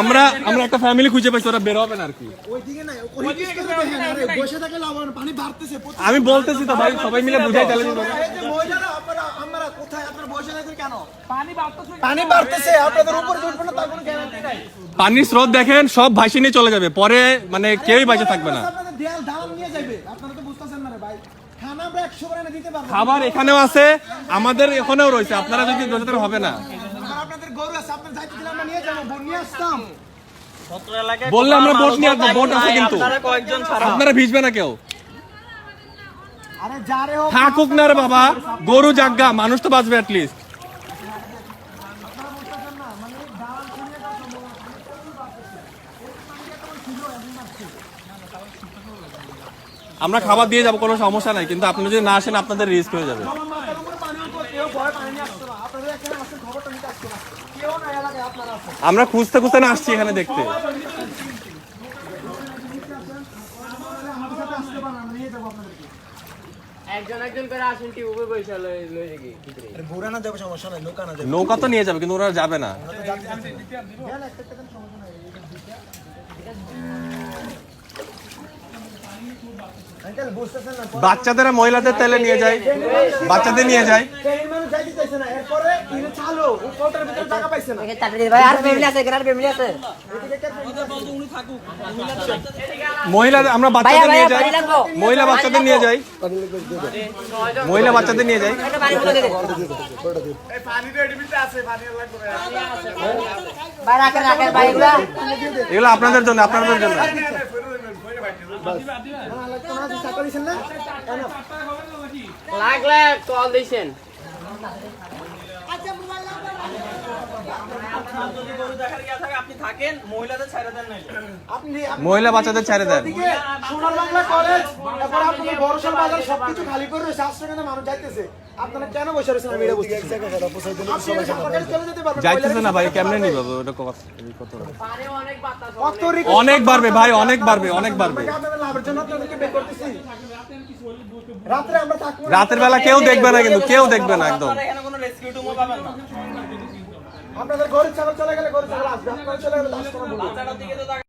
আমরা আমরা একটা ফ্যামিলি খুঁজে পাইছি ওরা বের আর কি। ওইদিকে নাই ওইদিকে দেখেন আরে বসে থাকলে লাভ হবে না, পানি বাড়তেছে প্রচুর। আমি বলতেছি তো ভাই সবাই মিলে বুঝাই তাহলে এই যে মহিলারা আপনারা আমরা কোথায় আপনারা বসে থাকেন কেন? পানি বাড়তেছে আপনাদের উপরে উঠবে না তার কোনো গ্যারান্টি নাই। পানির স্রোত দেখেন সব ভাসি নিয়ে চলে যাবে। পরে মানে কেউই বাইচে থাকবে না। আপনাদের দেয়াল দালান নিয়ে যাবে আপনারা তো বুঝতেছেন না রে ভাই। খানা আমরা একশো করে এনে দিতে পারব না। খাবার এখানেও আছে আমাদের এখানেও রয়েছে। আপনারা যদি হবে না। গরু আছে আপনার যাইতে দিলে আমরা নিয়ে যাব বোন নিয়ে আসতাম। বললে আমরা বোট নিয়ে আসব বোট আছে কিন্তু। আপনারা ভিজবে না কেউ। আরে যারে হোক থাকুক না রে বাবা গরু জাগা মানুষ তো বাঁচবে অ্যাটলিস্ট আমরা খাবার দিয়ে যাব কোনো সমস্যা নাই কিন্তু আপনি যদি না আসেন আপনাদের রিস্ক হয়ে যাবে। আমার খুঁজতে খুঁজতে না আসছি এখানে দেখতে। আমাদের সাথে আসতে পারেন আমরা নিয়ে যাব আপনাদেরকে একজন একজন করে আসেন টিউবে বসে লই লই দেখি আরে ঘোরা না যাবে সমস্যা নাই নৌকা না যাবে। নৌকা তো নিয়ে যাবে কিন্তু ওরা যাবে না। বাচ্চাদের মহিলাদের তেলে নিয়ে যায়, বাচ্চাদের নিয়ে যায়। মহিলা, আমরা বাচ্চাদের নিয়ে যাই। মহিলা বাচ্চাদের নিয়ে যাই। মহিলা বাচ্চাদের নিয়ে যাই। এগুলো আপনাদের জন্য আপনাদের জন্য। লাখ না লাগলে কল দিছেন। আপনি মহিলা বাচ্চাদের ছেড়ে দেন। সোনার বাংলা কলেজ তারপর বড়সড় বাজার সবকিছু খালি করে রয়েছে আশ্রয় কেন্দ্রে মানুষ যাইতেছে। আপনারা কেন বসে রয়েছেন? আমি এটা বুঝতে। আপনি যাইতেছে না ভাই কেমনে নিব? ওটা কত কত অনেক বাড়বে ভাই অনেক বাড়বে অনেক বাড়বে। রাতের বেলা কেউ দেখবে না কিন্তু কেউ দেখবে না একদম। আপনাদের গরিব ছাগল চলে গেলে গরিব ছাগল আসবে। আপনারা চলে গেলে দশ টাকা